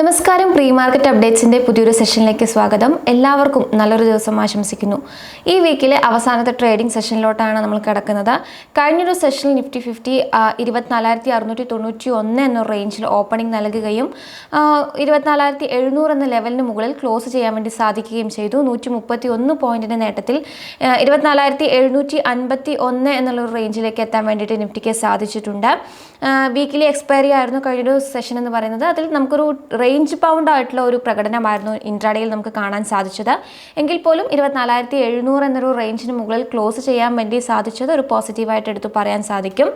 നമസ്കാരം. Pre market അപ്ഡേറ്റ്സിന്റെ പുതിയൊരു സെഷനിലേക്ക് സ്വാഗതം. എല്ലാവർക്കും നല്ലൊരു ദിവസം ആശംസിക്കുന്നു. ഈ വീക്കിലെ അവസാനത്തെ ട്രേഡിംഗ് സെഷനിലോട്ടാണ് നമ്മൾ കിടക്കുന്നത്. കഴിഞ്ഞൊരു സെഷനിൽ നിഫ്റ്റി ഫിഫ്റ്റി ഇരുപത്തിനാലായിരത്തി അറുന്നൂറ്റി തൊണ്ണൂറ്റി ഒന്ന് എന്ന റേഞ്ചിൽ ഓപ്പണിംഗ് നൽകുകയും ഇരുപത്തിനാലായിരത്തി എഴുന്നൂറ് എന്ന ലെവലിന് മുകളിൽ ക്ലോസ് ചെയ്യാൻ വേണ്ടി സാധിക്കുകയും ചെയ്തു. നൂറ്റി മുപ്പത്തി ഒന്ന് പോയിന്റിന്റെ നേട്ടത്തിൽ ഇരുപത്തിനാലായിരത്തി എഴുന്നൂറ്റി അൻപത്തി ഒന്ന് എന്നുള്ളൊരു റേഞ്ചിലേക്ക് എത്താൻ വേണ്ടിയിട്ട് നിഫ്റ്റിക്ക് സാധിച്ചിട്ടുണ്ട്. വീക്കിലി എക്സ്പയറി ആയിരുന്നു കഴിഞ്ഞൊരു സെഷൻ എന്ന് പറയുന്നത്. അതിൽ നമുക്കൊരു റേഞ്ച് ബൗണ്ട് ആയിട്ടുള്ള ഒരു പ്രകടനമായിരുന്നു ഇൻട്രാഡേയിൽ നമുക്ക് കാണാൻ സാധിച്ചത്. എങ്കിൽ പോലും ഇരുപത്തിനാലായിരത്തി എഴുന്നൂറ് എന്നൊരു റേഞ്ചിന് മുകളിൽ ക്ലോസ് ചെയ്യാൻ വേണ്ടി സാധിച്ചത് ഒരു പോസിറ്റീവായിട്ട് എടുത്തു പറയാൻ സാധിക്കും.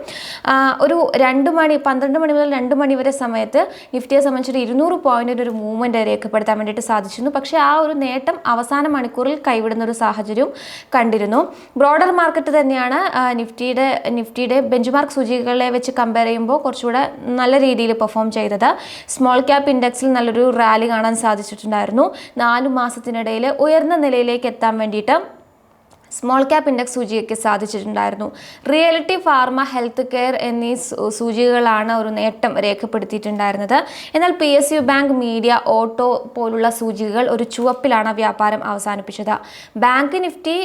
ഒരു രണ്ട് മണി പന്ത്രണ്ട് മണി മുതൽ രണ്ട് മണി വരെ സമയത്ത് നിഫ്റ്റിയെ സംബന്ധിച്ചൊരു ഇരുന്നൂറ് പോയിന്റിന്റെ ഒരു മൂവ്മെന്റ് രേഖപ്പെടുത്താൻ വേണ്ടിയിട്ട് സാധിച്ചിരുന്നു. പക്ഷേ ആ ഒരു നേട്ടം അവസാന മണിക്കൂറിൽ കൈവിടുന്ന ഒരു സാഹചര്യം കണ്ടിരുന്നു. ബ്രോഡർ മാർക്കറ്റ് തന്നെയാണ് നിഫ്റ്റിയുടെ നിഫ്റ്റിയുടെ ബെഞ്ച് മാർക്ക് സൂചികകളെ വെച്ച് കമ്പയർ ചെയ്യുമ്പോൾ കുറച്ചുകൂടെ നല്ല രീതിയിൽ പെർഫോം ചെയ്തത്. സ്മോൾ ക്യാപ്പ് ഇൻഡെക്സിൽ നല്ലൊരു റാലി കാണാൻ സാധിച്ചിട്ടുണ്ടായിരുന്നു. നാലു മാസത്തിനിടയിൽ ഉയർന്ന നിലയിലേക്ക് എത്താൻ വേണ്ടിയിട്ട് സ്മോൾ ക്യാപ്പ് ഇൻഡെക്സ് സൂചികയ്ക്ക് സാധിച്ചിട്ടുണ്ടായിരുന്നു. റിയാലിറ്റി ഫാർമ ഹെൽത്ത് കെയർ എന്നീ സൂചികകളാണ് ഒരു നേട്ടം രേഖപ്പെടുത്തിയിട്ടുണ്ടായിരുന്നത്. എന്നാൽ P S U bank media auto പോലുള്ള സൂചികകൾ ഒരു ചുവപ്പിലാണ് വ്യാപാരം അവസാനിപ്പിച്ചത്. Bank Nifty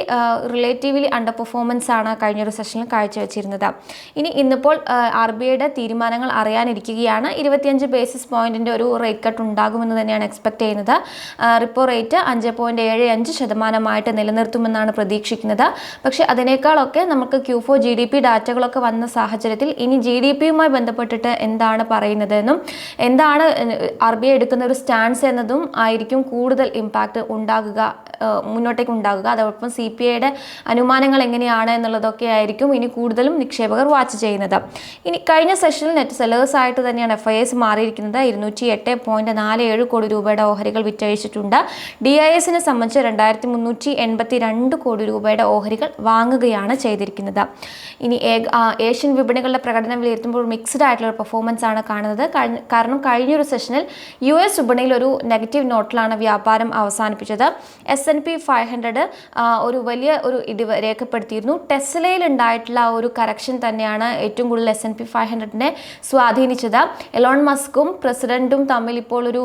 relatively under performance ആണ് കഴിഞ്ഞൊരു സെഷനിൽ കാഴ്ചവെച്ചിരുന്നത്. ഇനി ഇന്നിപ്പോൾ ആർ ബി ഐയുടെ തീരുമാനങ്ങൾ അറിയാനിരിക്കുകയാണ്. ഇരുപത്തിയഞ്ച് ബേസിസ് പോയിന്റിന്റെ ഒരു റേറ്റ് കട്ട് ഉണ്ടാകുമെന്ന് തന്നെയാണ് എക്സ്പെക്ട് ചെയ്യുന്നത്. റിപ്പോ റേറ്റ് അഞ്ച് പോയിന്റ് ഏഴ് അഞ്ച് ശതമാനമായിട്ട് നിലനിർത്തുമെന്നാണ് പ്രതീക്ഷിക്കുന്നത്. പക്ഷേ അതിനേക്കാളൊക്കെ നമുക്ക് Q four G D P ഡാറ്റകളൊക്കെ വന്ന സാഹചര്യത്തിൽ ഇനി ജി ഡി പിയുമായി ബന്ധപ്പെട്ടിട്ട് എന്താണ് പറയുന്നതെന്നും എന്താണ് ആർ ബി ഐ എടുക്കുന്ന ഒരു സ്റ്റാൻസ് എന്നതും ആയിരിക്കും കൂടുതൽ ഇമ്പാക്റ്റ് ഉണ്ടാകുക മുന്നോട്ടേക്ക് ഉണ്ടാകുക. അതോടൊപ്പം സി പി ഐയുടെ അനുമാനങ്ങൾ എങ്ങനെയാണ് എന്നുള്ളതൊക്കെ ആയിരിക്കും ഇനി കൂടുതലും നിക്ഷേപകർ വാച്ച് ചെയ്യുന്നത്. ഇനി കഴിഞ്ഞ സെഷനിൽ നെറ്റ് സെല്ലേഴ്സ് ആയിട്ട് തന്നെയാണ് എഫ് ഐ എസ് മാറിയിരിക്കുന്നത്. ഇരുന്നൂറ്റി എട്ട് പോയിന്റ് നാല് ഏഴ് കോടി രൂപയുടെ ഓഹരികൾ വിറ്റഴിച്ചിട്ടുണ്ട്. ഡി ഐ എസിനെ സംബന്ധിച്ച് രണ്ടായിരത്തി മുന്നൂറ്റി എൺപത്തി രണ്ട് കോടി രൂപയുടെ ഓഹരികൾ വാങ്ങുകയാണ് ചെയ്തിരിക്കുന്നത്. ഇനി ഏഷ്യൻ വിപണികളുടെ പ്രകടനം വിലയിരുത്തുമ്പോൾ മിക്സ്ഡ് ആയിട്ടുള്ള ഒരു പെർഫോമൻസ് ആണ് കാണുന്നത്. കാരണം കഴിഞ്ഞൊരു സെഷനിൽ യു എസ് വിപണിയിൽ ഒരു നെഗറ്റീവ് നോട്ടിലാണ് വ്യാപാരം അവസാനിപ്പിച്ചത്. S and P five hundred ഒരു വലിയ ഒരു ഇടിവ് രേഖപ്പെടുത്തിയിരുന്നു. ടെസ്ലയിൽ ഉണ്ടായിട്ടുള്ള ഒരു കറക്ഷൻ തന്നെയാണ് ഏറ്റവും കൂടുതൽ എസ് എൻ പി ഫൈവ് ഹൺഡ്രഡിനെ സ്വാധീനിച്ചത്. എലോൺ മസ്കും പ്രസിഡന്റും തമ്മിൽ ഇപ്പോൾ ഒരു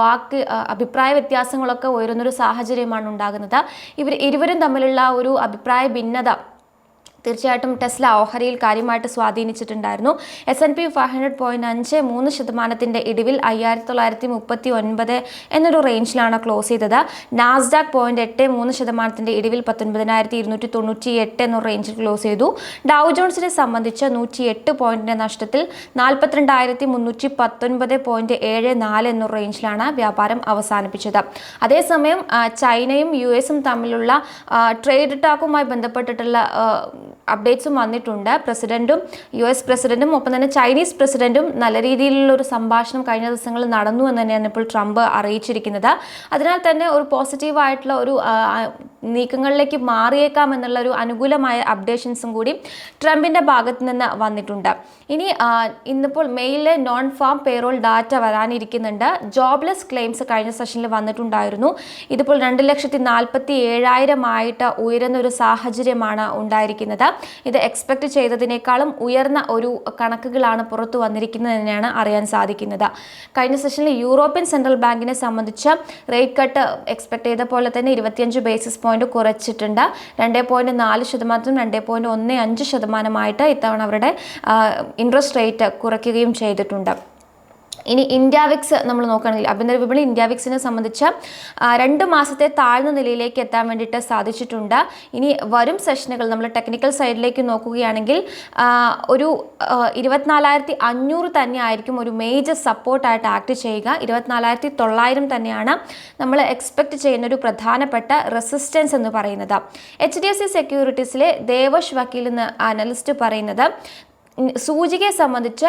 വാക്ക് അഭിപ്രായ വ്യത്യാസങ്ങളൊക്കെ ഉയരുന്നൊരു സാഹചര്യമാണ് ഉണ്ടാകുന്നത്. ഇവർ ഇരുവരും തമ്മിലുള്ള ഒരു അഭിപ്രായ ഭിന്നത തീർച്ചയായിട്ടും ടെസ്ല ഓഹരിയിൽ കാര്യമായിട്ട് സ്വാധീനിച്ചിട്ടുണ്ടായിരുന്നു. S and P five hundred point അഞ്ച് മൂന്ന് ശതമാനത്തിന്റെ ഇടിവിൽ അയ്യായിരത്തി തൊള്ളായിരത്തി മുപ്പത്തി ഒൻപത് എന്നൊരു റേഞ്ചിലാണ് ക്ലോസ് ചെയ്തത്. നാസ്ഡാക് പോയിന്റ് എട്ട് മൂന്ന് ശതമാനത്തിന്റെ ഇടിവിൽ പത്തൊൻപതിനായിരത്തി ഇരുന്നൂറ്റി തൊണ്ണൂറ്റി എട്ട് എന്നൊരു റേഞ്ചിൽ ക്ലോസ് ചെയ്തു. ഡൗ ജോൺസിനെ സംബന്ധിച്ച് നൂറ്റി എട്ട് പോയിന്റിന്റെ നഷ്ടത്തിൽ നാൽപ്പത്തിരണ്ടായിരത്തി മുന്നൂറ്റി പത്തൊൻപത് പോയിന്റ് ഏഴ് നാല് എന്നൊരു റേഞ്ചിലാണ് വ്യാപാരം അവസാനിപ്പിച്ചത്. അതേസമയം ചൈനയും യു എസും തമ്മിലുള്ള ട്രേഡ് ടാക്കുമായി ബന്ധപ്പെട്ടിട്ടുള്ള അപ്ഡേറ്റ്സും വന്നിട്ടുണ്ട്. പ്രസിഡന്റും യു എസ് പ്രസിഡന്റും ഒപ്പം തന്നെ ചൈനീസ് പ്രസിഡന്റും നല്ല രീതിയിലുള്ള ഒരു സംഭാഷണം കഴിഞ്ഞ ദിവസങ്ങളിൽ നടന്നു എന്ന് തന്നെയാണ് ഇപ്പോൾ ട്രംപ് അറിയിച്ചിരിക്കുന്നത്. അതിനാൽ തന്നെ ഒരു പോസിറ്റീവായിട്ടുള്ള ഒരു നീക്കങ്ങളിലേക്ക് മാറിയേക്കാം എന്നുള്ള ഒരു അനുകൂലമായ അപ്ഡേഷൻസും കൂടി ട്രംപിന്റെ ഭാഗത്തു നിന്ന് വന്നിട്ടുണ്ട്. ഇനി ഇന്നിപ്പോൾ മെയിലെ നോൺ ഫാം പേറോൾ ഡാറ്റ വരാനിരിക്കുന്നുണ്ട്. ജോബ്ലെസ് ക്ലെയിംസ് കഴിഞ്ഞ സെഷനിൽ വന്നിട്ടുണ്ടായിരുന്നു. ഇതിപ്പോൾ രണ്ട് ലക്ഷത്തി നാൽപ്പത്തി ഏഴായിരം ആയിട്ട് ഉയരുന്ന ഒരു സാഹചര്യമാണ് ഉണ്ടായിരിക്കുന്നത്. ഇത് എക്സ്പെക്ട് ചെയ്തതിനേക്കാളും ഉയർന്ന ഒരു കണക്കുകളാണ് പുറത്തു വന്നിരിക്കുന്നത് തന്നെയാണ് അറിയാൻ സാധിക്കുന്നത്. കഴിഞ്ഞ സെഷനിൽ യൂറോപ്യൻ സെൻട്രൽ ബാങ്കിനെ സംബന്ധിച്ച് റേറ്റ് കട്ട് എക്സ്പെക്ട് ചെയ്ത പോലെ തന്നെ ഇരുപത്തിയഞ്ച് ബേസിസ് പോയിന്റ് കുറച്ചിട്ടുണ്ട്. രണ്ട് പോയിന്റ് നാല് ശതമാനത്തിനും രണ്ട് പോയിന്റ് ഒന്ന് അഞ്ച് ശതമാനമായിട്ട് ഇത്തവണ അവരുടെ ഇൻട്രസ്റ്റ് റേറ്റ് കുറയ്ക്കുകയും ചെയ്തിട്ടുണ്ട്. ഇനി ഇന്ത്യ വിക്സ് നമ്മൾ നോക്കുകയാണെങ്കിൽ ആഭ്യന്തര വിപണി ഇന്ത്യ വിക്സിനെ സംബന്ധിച്ച് രണ്ട് മാസത്തെ താഴ്ന്ന നിലയിലേക്ക് എത്താൻ വേണ്ടിയിട്ട് സാധിച്ചിട്ടുണ്ട്. ഇനി വരും സെഷനുകൾ നമ്മൾ ടെക്നിക്കൽ സൈഡിലേക്ക് നോക്കുകയാണെങ്കിൽ ഒരു ഇരുപത്തിനാലായിരത്തി അഞ്ഞൂറ് തന്നെ ആയിരിക്കും ഒരു മേജർ സപ്പോർട്ടായിട്ട് ആക്ട് ചെയ്യുക. ഇരുപത്തിനാലായിരത്തി തൊള്ളായിരം തന്നെയാണ് നമ്മൾ എക്സ്പെക്ട് ചെയ്യുന്ന ഒരു പ്രധാനപ്പെട്ട റെസിസ്റ്റൻസ് എന്ന് പറയുന്നത്. എച്ച് ഡി എഫ് സി സെക്യൂരിറ്റീസിലെ ദേവഷ് വക്കീൽ എന്ന് അനലിസ്റ്റ് പറയുന്നത് സൂചികയെ സംബന്ധിച്ച്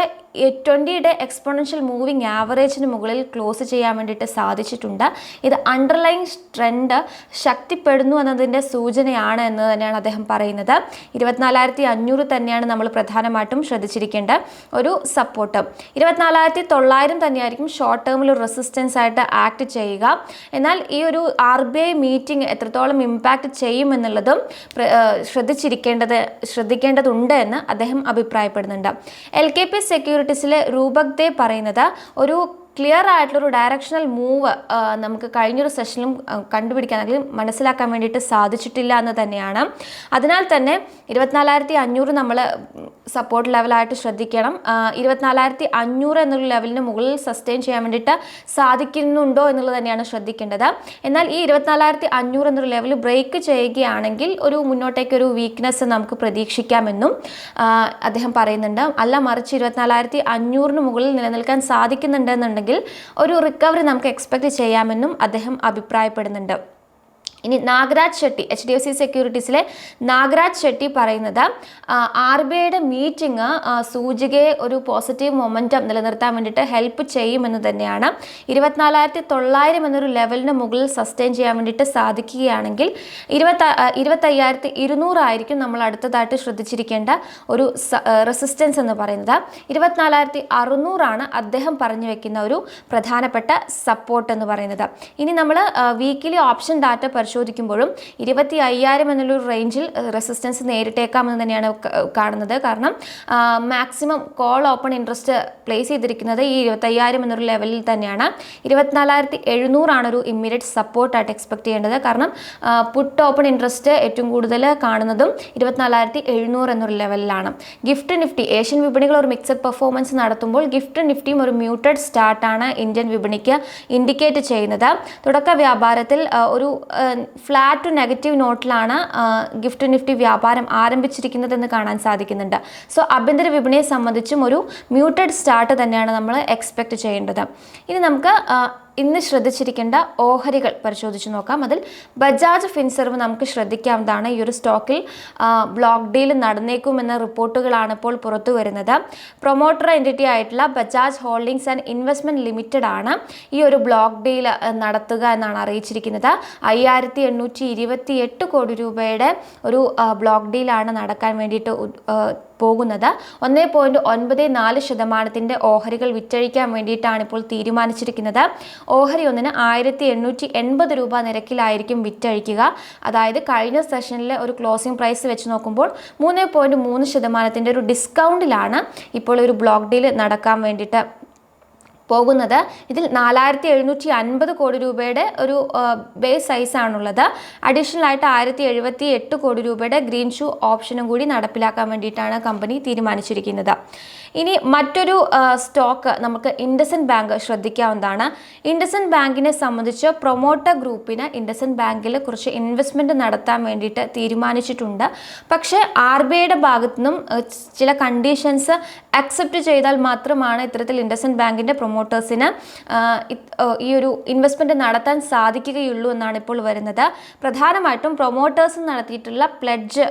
ട്വന്റിയുടെ എക്സ്പോണൻഷ്യൽ മൂവിങ് ആവറേജിന് മുകളിൽ ക്ലോസ് ചെയ്യാൻ വേണ്ടിയിട്ട് സാധിച്ചിട്ടുണ്ട്. ഇത് അണ്ടർലൈൻ ട്രെൻഡ് ശക്തിപ്പെടുന്നു എന്നതിന്റെ സൂചനയാണ് എന്ന് തന്നെയാണ് അദ്ദേഹം പറയുന്നത്. ഇരുപത്തിനാലായിരത്തി അഞ്ഞൂറ് തന്നെയാണ് നമ്മൾ പ്രധാനമായിട്ടും ശ്രദ്ധിച്ചിരിക്കേണ്ട ഒരു സപ്പോർട്ട് ഇരുപത്തിനാലായിരത്തി തൊള്ളായിരം തന്നെയായിരിക്കും ഷോർട്ട് ടേമിൽ ഒരു റെസിസ്റ്റൻസ് ആയിട്ട് ആക്ട് ചെയ്യുക. എന്നാൽ ഈ ഒരു ആർ ബി ഐ മീറ്റിംഗ് എത്രത്തോളം ഇമ്പാക്റ്റ് ചെയ്യുമെന്നുള്ളതും ശ്രദ്ധിച്ചിരിക്കേണ്ടത് ശ്രദ്ധിക്കേണ്ടതുണ്ട് എന്ന് അദ്ദേഹം അഭിപ്രായപ്പെടുന്നുണ്ട്. എൽ കെ പി സെക്യൂരിറ്റീസിലെ രൂപക് ദേ പറയുന്നത് ഒരു ക്ലിയർ ആയിട്ടുള്ളൊരു ഡയറക്ഷണൽ മൂവ് നമുക്ക് കഴിഞ്ഞൊരു സെഷനിലും കണ്ടുപിടിക്കാൻ അല്ലെങ്കിൽ മനസ്സിലാക്കാൻ വേണ്ടിയിട്ട് സാധിച്ചിട്ടില്ല എന്ന് തന്നെയാണ്. അതിനാൽ തന്നെ ഇരുപത്തിനാലായിരത്തി അഞ്ഞൂറ് നമ്മൾ സപ്പോർട്ട് ലെവലായിട്ട് ശ്രദ്ധിക്കണം. ഇരുപത്തിനാലായിരത്തി അഞ്ഞൂറ് എന്നുള്ള ലെവലിന് മുകളിൽ സസ്റ്റെയിൻ ചെയ്യാൻ വേണ്ടിയിട്ട് സാധിക്കുന്നുണ്ടോ എന്നുള്ളത് തന്നെയാണ് ശ്രദ്ധിക്കേണ്ടത്. എന്നാൽ ഈ ഇരുപത്തിനാലായിരത്തി അഞ്ഞൂറ് എന്നൊരു ലെവൽ ബ്രേക്ക് ചെയ്യുകയാണെങ്കിൽ ഒരു മുന്നോട്ടേക്ക് ഒരു വീക്ക്നെസ് നമുക്ക് പ്രതീക്ഷിക്കാമെന്നും അദ്ദേഹം പറയുന്നുണ്ട്. അല്ല മറിച്ച് ഇരുപത്തിനാലായിരത്തി അഞ്ഞൂറിന് മുകളിൽ നിലനിൽക്കാൻ സാധിക്കുന്നുണ്ടെന്നുണ്ടെങ്കിൽ ഒരു റിക്കവറി നമുക്ക് എക്സ്പെക്ട് ചെയ്യാമെന്നും അദ്ദേഹം അഭിപ്രായപ്പെടുന്നുണ്ട്. ഇനി Nagaraj Shetty H D F C സെക്യൂരിറ്റീസിലെ Nagaraj Shetty പറയുന്നത് ആർ ബി ഐയുടെ മീറ്റിംഗ് സൂചികയെ ഒരു പോസിറ്റീവ് മൊമെന്റം നിലനിർത്താൻ വേണ്ടിയിട്ട് ഹെൽപ്പ് ചെയ്യുമെന്ന് തന്നെയാണ്. ഇരുപത്തിനാലായിരത്തി തൊള്ളായിരം എന്നൊരു ലെവലിന് മുകളിൽ സസ്റ്റെയിൻ ചെയ്യാൻ വേണ്ടിയിട്ട് സാധിക്കുകയാണെങ്കിൽ ഇരുപത്തി ഇരുപത്തയ്യായിരത്തി ഇരുന്നൂറായിരിക്കും നമ്മൾ അടുത്തതായിട്ട് ശ്രദ്ധിച്ചിരിക്കേണ്ട ഒരു റെസിസ്റ്റൻസ് എന്ന് പറയുന്നത്. ഇരുപത്തിനാലായിരത്തി അറുന്നൂറാണ് അദ്ദേഹം പറഞ്ഞു വെക്കുന്ന ഒരു പ്രധാനപ്പെട്ട സപ്പോർട്ട് എന്ന് പറയുന്നത്. ഇനി നമ്മൾ വീക്കിലി ഓപ്ഷൻ ഡാറ്റ പരിശോധിക്കുമ്പോഴും ഇരുപത്തി അയ്യായിരം എന്നുള്ളൊരു റേഞ്ചിൽ റെസിസ്റ്റൻസ് നേരിട്ടേക്കാമെന്ന് തന്നെയാണ് കാണുന്നത്. കാരണം maximum call open interest place ചെയ്തിരിക്കുന്നത് ഈ ഇരുപത്തയ്യായിരം എന്നൊരു ലെവലിൽ തന്നെയാണ്. ഇരുപത്തിനാലായിരത്തി എഴുന്നൂറാണ് ഒരു ഇമ്മീഡിയറ്റ് സപ്പോർട്ടായിട്ട് എക്സ്പെക്ട് ചെയ്യേണ്ടത്. കാരണം പുട്ട് ഓപ്പൺ ഇൻട്രസ്റ്റ് ഏറ്റവും കൂടുതൽ കാണുന്നതും ഇരുപത്തിനാലായിരത്തി എഴുന്നൂറ് എന്നൊരു ലെവലിലാണ് ഗിഫ്റ്റ് നിഫ്റ്റി ഏഷ്യൻ വിപണികൾ ഒരു മിക്സഡ് പെർഫോമൻസ് നടത്തുമ്പോൾ ഗിഫ്റ്റ് നിഫ്റ്റിയും ഒരു മ്യൂട്ടഡ് സ്റ്റാർട്ടാണ് ഇന്ത്യൻ വിപണിക്ക് ഇൻഡിക്കേറ്റ് ചെയ്യുന്നത്. തുടക്ക വ്യാപാരത്തിൽ ഒരു ഫ്ലാറ്റ് ടു നെഗറ്റീവ് നോട്ടിലാണ് ഗിഫ്റ്റ് നിഫ്റ്റി വ്യാപാരം ആരംഭിച്ചിരിക്കുന്നതെന്ന് കാണാൻ സാധിക്കുന്നുണ്ട്. സോ ആഭ്യന്തര വിപണിയെ സംബന്ധിച്ചും ഒരു മ്യൂട്ടഡ് സ്റ്റാർട്ട് തന്നെയാണ് നമ്മൾ എക്സ്പെക്ട് ചെയ്യേണ്ടത്. ഇനി നമുക്ക് ഇന്ന് ശ്രദ്ധിച്ചിരിക്കേണ്ട ഓഹരികൾ പരിശോധിച്ച് നോക്കാം. അതിൽ ബജാജ് ഫിൻസെർവ് നമുക്ക് ശ്രദ്ധിക്കാവുന്നതാണ്. ഈ ഒരു സ്റ്റോക്കിൽ ബ്ലോക്ക് ഡീൽ നടന്നേക്കുമെന്ന റിപ്പോർട്ടുകളാണ് ഇപ്പോൾ പുറത്തു വരുന്നത്. പ്രൊമോട്ടർ എന്റിറ്റി ആയിട്ടുള്ള Bajaj holdings and investment limited ആണ് ഈ ഒരു ബ്ലോക്ക് ഡീൽ നടത്തുക എന്നാണ് അറിയിച്ചിരിക്കുന്നത്. അയ്യായിരത്തി എണ്ണൂറ്റി ഇരുപത്തി എട്ട് കോടി രൂപയുടെ ഒരു ബ്ലോക്ക് ഡീലാണ് നടക്കാൻ വേണ്ടിയിട്ട് പോകുന്നത്. ഒന്നേ പോയിന്റ് ഒൻപത് നാല് ശതമാനത്തിന്റെ ഓഹരികൾ വിറ്റഴിക്കാൻ വേണ്ടിയിട്ടാണ് ഇപ്പോൾ തീരുമാനിച്ചിരിക്കുന്നത്. ഓഹരി ഒന്നിന് ആയിരത്തി എണ്ണൂറ്റി എൺപത് രൂപ നിരക്കിലായിരിക്കും വിറ്റഴിക്കുക. അതായത് കഴിഞ്ഞ സെഷനിലെ ഒരു ക്ലോസിംഗ് പ്രൈസ് വെച്ച് നോക്കുമ്പോൾ മൂന്ന് പോയിന്റ് മൂന്ന് ശതമാനത്തിന്റെ ഒരു ഡിസ്കൗണ്ടിലാണ് ഇപ്പോൾ ഒരു ബ്ലോക്ക് ഡീൽ നടക്കാൻ വേണ്ടിയിട്ട് പോകുന്നത്. ഇതിൽ നാലായിരത്തി എഴുന്നൂറ്റി അൻപത് കോടി രൂപയുടെ ഒരു ബേസ് സൈസാണുള്ളത് അഡീഷണൽ ആയിട്ട് ആയിരത്തി എഴുപത്തി എട്ട് കോടി രൂപയുടെ ഗ്രീൻ ഷൂ ഓപ്ഷനും കൂടി നടപ്പിലാക്കാൻ വേണ്ടിയിട്ടാണ് കമ്പനി തീരുമാനിച്ചിരിക്കുന്നത്. ഇനി മറ്റൊരു സ്റ്റോക്ക് നമുക്ക് ഇൻഡസൻ ബാങ്ക് ശ്രദ്ധിക്കാവുന്നതാണ്. ഇൻഡസൻ ബാങ്കിനെ സംബന്ധിച്ച് പ്രൊമോട്ടർ ഗ്രൂപ്പിന് ഇൻഡസൻ ബാങ്കിൽ കുറച്ച് ഇൻവെസ്റ്റ്മെന്റ് നടത്താൻ വേണ്ടിയിട്ട് തീരുമാനിച്ചിട്ടുണ്ട്. പക്ഷേ ആർ ബി ഐയുടെ ഭാഗത്തു നിന്നും ചില കണ്ടീഷൻസ് അക്സെപ്റ്റ് ചെയ്താൽ മാത്രമാണ് ഇത്തരത്തിൽ ഇൻഡസൻ ബാങ്കിന്റെ പ്രൊമോട്ടേഴ്സിന് ഈ ഒരു ഇൻവെസ്റ്റ്മെന്റ് നടത്താൻ സാധിക്കുകയുള്ളൂ എന്നാണ് ഇപ്പോൾ വരുന്നത്. പ്രധാനമായിട്ടും പ്രൊമോട്ടേഴ്സ് നടത്തിയിട്ടുള്ള പ്ലഡ്ജ്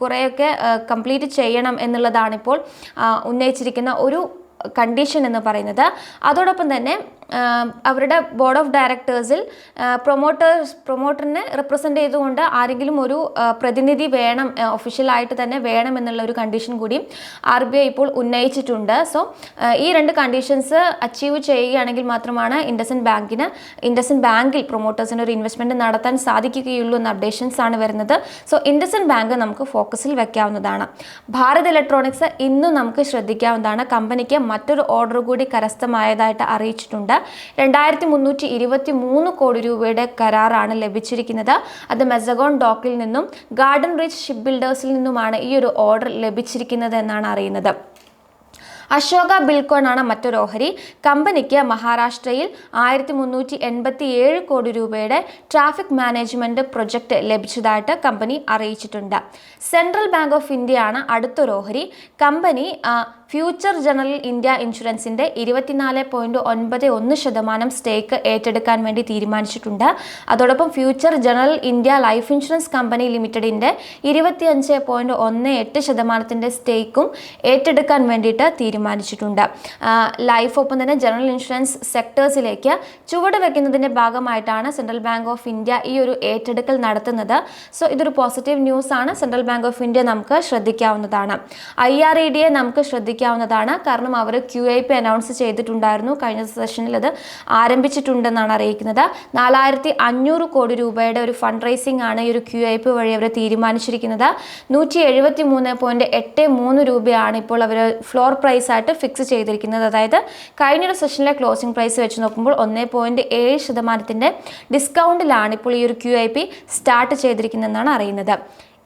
കുറേയൊക്കെ കംപ്ലീറ്റ് ചെയ്യണം എന്നുള്ളതാണിപ്പോൾ ഉന്നയിച്ചിരിക്കുന്ന ഒരു കണ്ടീഷൻ എന്ന് പറയുന്നത്. അതോടൊപ്പം തന്നെ അവരുടെ ബോർഡ് ഓഫ് ഡയറക്ടേഴ്സിൽ പ്രൊമോട്ടേഴ്സ് പ്രൊമോട്ടറിനെ റെപ്രസെന്റ് ചെയ്തുകൊണ്ട് ആരെങ്കിലും ഒരു പ്രതിനിധി വേണം ഒഫീഷ്യലായിട്ട് തന്നെ വേണം എന്നുള്ള ഒരു കണ്ടീഷൻ കൂടി ആർ ബി ഐ ഇപ്പോൾ ഉന്നയിച്ചിട്ടുണ്ട്. സോ ഈ രണ്ട് കണ്ടീഷൻസ് അച്ചീവ് ചെയ്യുകയാണെങ്കിൽ മാത്രമാണ് ഇൻഡസൻ ബാങ്കിന് ഇൻഡസൻ ബാങ്കിൽ പ്രൊമോട്ടേഴ്സിന് ഒരു ഇൻവെസ്റ്റ്മെന്റ് നടത്താൻ സാധിക്കുകയുള്ളൂ എന്ന അപ്ഡേഷൻസ് ആണ് വരുന്നത്. സോ ഇൻഡസൻ ബാങ്ക് നമുക്ക് ഫോക്കസിൽ വെക്കാവുന്നതാണ്. ഭാരത് ഇലക്ട്രോണിക്സ് ഇന്നും നമുക്ക് ശ്രദ്ധിക്കാവുന്നതാണ്. കമ്പനിക്ക് മറ്റൊരു ഓർഡർ കൂടി കരസ്ഥമായതായിട്ട് അറിയിച്ചിട്ടുണ്ട്. രണ്ടായിരത്തി മുന്നൂറ്റി ഇരുപത്തി മൂന്ന് കോടി രൂപയുടെ കരാറാണ് ലഭിച്ചിരിക്കുന്നത്. അത് മെസഗോൺ ഡോക്കിൽ നിന്നും ഗാർഡൻ റിച്ച് ഷിപ്പ് ബിൽഡേഴ്സിൽ നിന്നുമാണ് ഈ ഒരു ഓർഡർ ലഭിച്ചിരിക്കുന്നത് എന്നാണ് അറിയുന്നത്. അശോക ബിൽക്കോൺ ആണ് മറ്റൊരു ഓഹരി. കമ്പനിക്ക് മഹാരാഷ്ട്രയിൽ ആയിരത്തി മുന്നൂറ്റി എൺപത്തി ഏഴ് കോടി രൂപയുടെ ട്രാഫിക് മാനേജ്മെന്റ് പ്രൊജക്ട് ലഭിച്ചതായിട്ട് കമ്പനി അറിയിച്ചിട്ടുണ്ട്. സെൻട്രൽ ബാങ്ക് ഓഫ് ഇന്ത്യയാണ് അടുത്തൊരു ഓഹരി. കമ്പനി ഫ്യൂച്ചർ ജനറൽ ഇന്ത്യ ഇൻഷുറൻസിന്റെ ഇരുപത്തിനാല് പോയിന്റ് ഒൻപത് ഒന്ന് ശതമാനം സ്റ്റേക്ക് ഏറ്റെടുക്കാൻ വേണ്ടി തീരുമാനിച്ചിട്ടുണ്ട്. അതോടൊപ്പം future general India life insurance company ലിമിറ്റഡിന്റെ ഇരുപത്തിയഞ്ച് പോയിന്റ് ഒന്ന് എട്ട് ശതമാനത്തിന്റെ സ്റ്റേക്കും ഏറ്റെടുക്കാൻ വേണ്ടിയിട്ട് തീരുമാനിച്ചിട്ടുണ്ട്. ലൈഫ് ഒപ്പം തന്നെ ജനറൽ ഇൻഷുറൻസ് സെക്ടേഴ്സിലേക്ക് ചുവട് വെക്കുന്നതിന്റെ ഭാഗമായിട്ടാണ് സെൻട്രൽ ബാങ്ക് ഓഫ് ഇന്ത്യ ഈ ഒരു ഏറ്റെടുക്കൽ നടത്തുന്നത്. സോ ഇതൊരു പോസിറ്റീവ് ന്യൂസ് ആണ് സെൻട്രൽ ബാങ്ക് ഓഫ് ഇന്ത്യ നമുക്ക് ശ്രദ്ധിക്കാവുന്നതാണ്. ഐ ആർ ഇ ഡിയെ നമുക്ക് ശ്രദ്ധിക്കാം ശ്രദ്ധിക്കാവുന്നതാണ് കാരണം അവർ ക്യു ഐ പി അനൗൺസ് ചെയ്തിട്ടുണ്ടായിരുന്നു. കഴിഞ്ഞ സെഷനിൽ അത് ആരംഭിച്ചിട്ടുണ്ടെന്നാണ് അറിയിക്കുന്നത്. നാലായിരത്തി അഞ്ഞൂറ് കോടി രൂപയുടെ ഒരു ഫണ്ട് റൈസിംഗ് ആണ് ഈ ഒരു ക്യു ഐ പി വഴി അവർ തീരുമാനിച്ചിരിക്കുന്നത്. നൂറ്റി എഴുപത്തി മൂന്ന് പോയിന്റ് എട്ട് മൂന്ന് രൂപയാണ് ഇപ്പോൾ അവർ ഫ്ലോർ പ്രൈസ് ആയിട്ട് ഫിക്സ് ചെയ്തിരിക്കുന്നത്. അതായത് കഴിഞ്ഞൊരു സെഷനിലെ ക്ലോസിംഗ് പ്രൈസ് വെച്ച് നോക്കുമ്പോൾ ഒന്ന് പോയിന്റ് ഏഴ് ശതമാനത്തിന്റെ ഡിസ്കൗണ്ടിലാണ് ഇപ്പോൾ ഈ ഒരു ക്യു ഐ പി സ്റ്റാർട്ട് ചെയ്തിരിക്കുന്നതെന്നാണ് അറിയുന്നത്.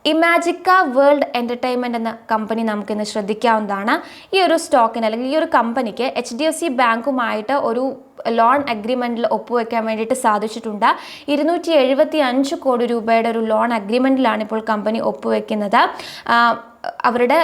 ഇമാജിക്ക വേൾഡ് എന്റർടൈൻമെന്റ് എന്ന കമ്പനി നമുക്കിന്ന് ശ്രദ്ധിക്കാവുന്നതാണ്. ഈ ഒരു സ്റ്റോക്കിന് അല്ലെങ്കിൽ ഈ ഒരു കമ്പനിക്ക് എച്ച് ഡി എഫ് സി ബാങ്കുമായിട്ട് ഒരു ലോൺ അഗ്രിമെന്റിൽ ഒപ്പുവെക്കാൻ വേണ്ടിയിട്ട് സാധിച്ചിട്ടുണ്ട്. ഇരുന്നൂറ്റി എഴുപത്തി അഞ്ച് കോടി രൂപയുടെ ഒരു ലോൺ അഗ്രിമെന്റിലാണ് ഇപ്പോൾ കമ്പനി ഒപ്പുവെക്കുന്നത്. അവരുടെ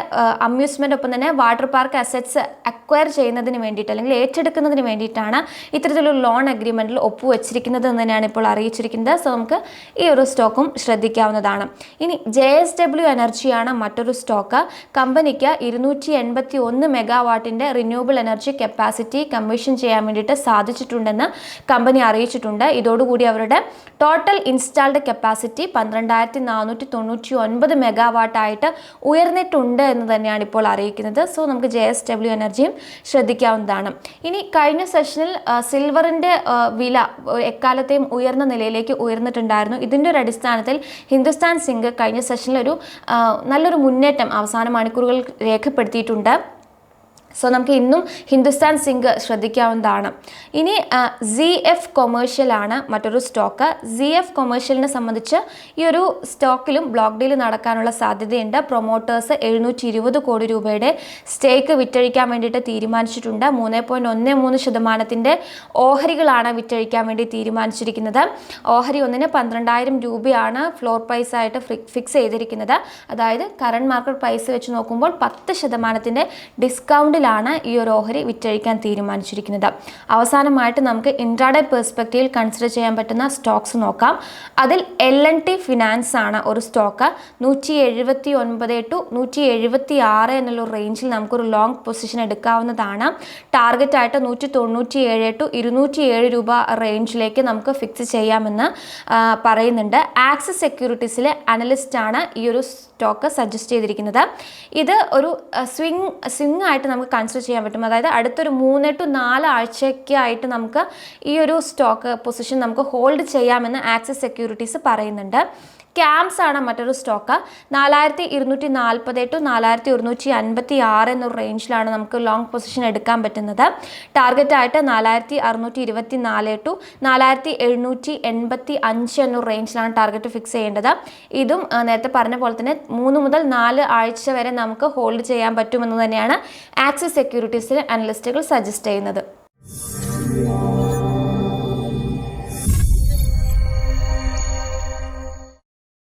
അമ്യൂസ്മെന്റ് ഒപ്പം തന്നെ വാട്ടർ പാർക്ക് അസറ്റ്സ് അക്വയർ ചെയ്യുന്നതിന് വേണ്ടിയിട്ട് അല്ലെങ്കിൽ ഏറ്റെടുക്കുന്നതിന് വേണ്ടിയിട്ടാണ് ഇത്തരത്തിലൊരു ലോൺ അഗ്രിമെന്റിൽ ഒപ്പുവെച്ചിരിക്കുന്നത് എന്ന് തന്നെയാണ് ഇപ്പോൾ അറിയിച്ചിരിക്കുന്നത്. സോ നമുക്ക് ഈ ഒരു സ്റ്റോക്കും ശ്രദ്ധിക്കാവുന്നതാണ്. ഇനി ജെ എസ് ഡബ്ല്യു എനർജിയാണ് മറ്റൊരു സ്റ്റോക്ക് കമ്പനിക്ക് ഇരുന്നൂറ്റി എൺപത്തി ഒന്ന് മെഗാവാട്ടിന്റെ റിന്യൂവബിൾ എനർജി കപ്പാസിറ്റി കമ്മീഷൻ ചെയ്യാൻ വേണ്ടിയിട്ട് സാധിച്ചിട്ടുണ്ടെന്ന് കമ്പനി അറിയിച്ചിട്ടുണ്ട്. ഇതോടുകൂടി അവരുടെ ടോട്ടൽ ഇൻസ്റ്റാൾഡ് കപ്പാസിറ്റി പന്ത്രണ്ടായിരത്തി നാനൂറ്റി തൊണ്ണൂറ്റി ഒൻപത് മെഗാവാട്ടായിട്ട് ഉയർന്നിട്ടുണ്ട് എന്ന് തന്നെയാണ് ഇപ്പോൾ അറിയിക്കുന്നത്. സോ നമുക്ക് ജെ എസ് ഡബ്ല്യു എനർജിയും ശ്രദ്ധിക്കാവുന്നതാണ്. ഇനി കഴിഞ്ഞ സെഷനിൽ സിൽവറിന്റെ വില എക്കാലത്തെയും ഉയർന്ന നിലയിലേക്ക് ഉയർന്നിട്ടുണ്ടായിരുന്നു. ഇതിന്റെ ഒരു അടിസ്ഥാനത്തിൽ ഹിന്ദുസ്ഥാൻ സിംഗ് കഴിഞ്ഞ സെഷനിൽ ഒരു നല്ലൊരു മുന്നേറ്റം അവസാന മണിക്കൂറുകൾ രേഖപ്പെടുത്തിയിട്ടുണ്ട്. സോ നമുക്ക് ഇന്നും ഹിന്ദുസ്ഥാൻ സിങ്ക് ശ്രദ്ധിക്കാവുന്നതാണ്. ഇനി സി എഫ് കൊമേഴ്ഷ്യലാണ് മറ്റൊരു സ്റ്റോക്ക് സി എഫ് കൊമേഴ്ഷ്യലിനെ സംബന്ധിച്ച് ഈ ഒരു സ്റ്റോക്കിലും ബ്ലോക്ക് ഡീൽ നടക്കാനുള്ള സാധ്യതയുണ്ട്. പ്രൊമോട്ടേഴ്സ് എഴുന്നൂറ്റി ഇരുപത് കോടി രൂപയുടെ സ്റ്റേക്ക് വിറ്റഴിക്കാൻ വേണ്ടിയിട്ട് തീരുമാനിച്ചിട്ടുണ്ട്. മൂന്ന് പോയിന്റ് ഒന്ന് മൂന്ന് ശതമാനത്തിന്റെ ഓഹരികളാണ് വിറ്റഴിക്കാൻ വേണ്ടി തീരുമാനിച്ചിരിക്കുന്നത്. ഓഹരി ഒന്നിന് പന്ത്രണ്ടായിരം രൂപയാണ് ഫ്ലോർ പ്രൈസ് ആയിട്ട് ഫിക്സ് ചെയ്തിരിക്കുന്നത്. അതായത് കറണ്ട് മാർക്കറ്റ് പ്രൈസ് വെച്ച് നോക്കുമ്പോൾ പത്ത് ശതമാനത്തിന്റെ ഡിസ്കൗണ്ടിലാണ് ഈ ഒരു ഓഹരി വിറ്റഴിക്കാൻ തീരുമാനിച്ചിരിക്കുന്നത്. അവസാനമായിട്ട് നമുക്ക് ഇൻട്രാഡേ പെർസ്പെക്റ്റീവിൽ കൺസിഡർ ചെയ്യാൻ പറ്റുന്ന സ്റ്റോക്സ് നോക്കാം. അതിൽ എൽ എൻ ടി ഫിനാൻസ് ആണ് ഒരു സ്റ്റോക്ക് നൂറ്റി എഴുപത്തി ഒൻപത് ടു നൂറ്റി എഴുപത്തി ആറ് എന്നുള്ള റേഞ്ചിൽ നമുക്കൊരു ലോങ് പൊസിഷൻ എടുക്കാവുന്നതാണ്. ടാർഗറ്റായിട്ട് നൂറ്റി തൊണ്ണൂറ്റി ഏഴ് ടു ഇരുന്നൂറ്റി ഏഴ് രൂപ റേഞ്ചിലേക്ക് നമുക്ക് ഫിക്സ് ചെയ്യാമെന്ന് പറയുന്നുണ്ട്. ആക്സിസ് സെക്യൂരിറ്റീസിലെ അനലിസ്റ്റാണ് ഈ ഒരു സ്റ്റോക്ക് സജസ്റ്റ് ചെയ്തിരിക്കുന്നത്. ഇത് ഒരു സ്വിങ് സ്വിങ് ആയിട്ട് നമുക്ക് കൺസിഡർ ചെയ്യാൻ പറ്റും. അതായത് അടുത്തൊരു മൂന്ന് ടു നാല് ആഴ്ചയ്ക്കായിട്ട് നമുക്ക് ഈ ഒരു സ്റ്റോക്ക് പൊസിഷൻ നമുക്ക് ഹോൾഡ് ചെയ്യാമെന്ന് ആക്സിസ് സെക്യൂരിറ്റീസ് പറയുന്നുണ്ട്. ക്യാംസ് ആണ് മറ്റൊരു സ്റ്റോക്ക് നാലായിരത്തി ഇരുന്നൂറ്റി നാൽപ്പത് ടു നാലായിരത്തി ഒരുന്നൂറ്റി അൻപത്തി ആറ് എന്നൊരു റേഞ്ചിലാണ് നമുക്ക് ലോങ് പൊസിഷൻ എടുക്കാൻ പറ്റുന്നത്. ടാർഗറ്റ് ആയിട്ട് നാലായിരത്തി അറുന്നൂറ്റി ഇരുപത്തി നാല് ടു നാലായിരത്തി എഴുന്നൂറ്റി എൺപത്തി അഞ്ച് എന്നൊരു റേഞ്ചിലാണ് ടാർഗറ്റ് ഫിക്സ് ചെയ്യേണ്ടത്. ഇതും നേരത്തെ പറഞ്ഞ പോലെ തന്നെ മൂന്ന് മുതൽ നാല് ആഴ്ച വരെ നമുക്ക് ഹോൾഡ് ചെയ്യാൻ പറ്റുമെന്ന് തന്നെയാണ് ആക്സിസ് സെക്യൂരിറ്റീസിലെ അനലിസ്റ്റുകൾ സജസ്റ്റ് ചെയ്യുന്നത്.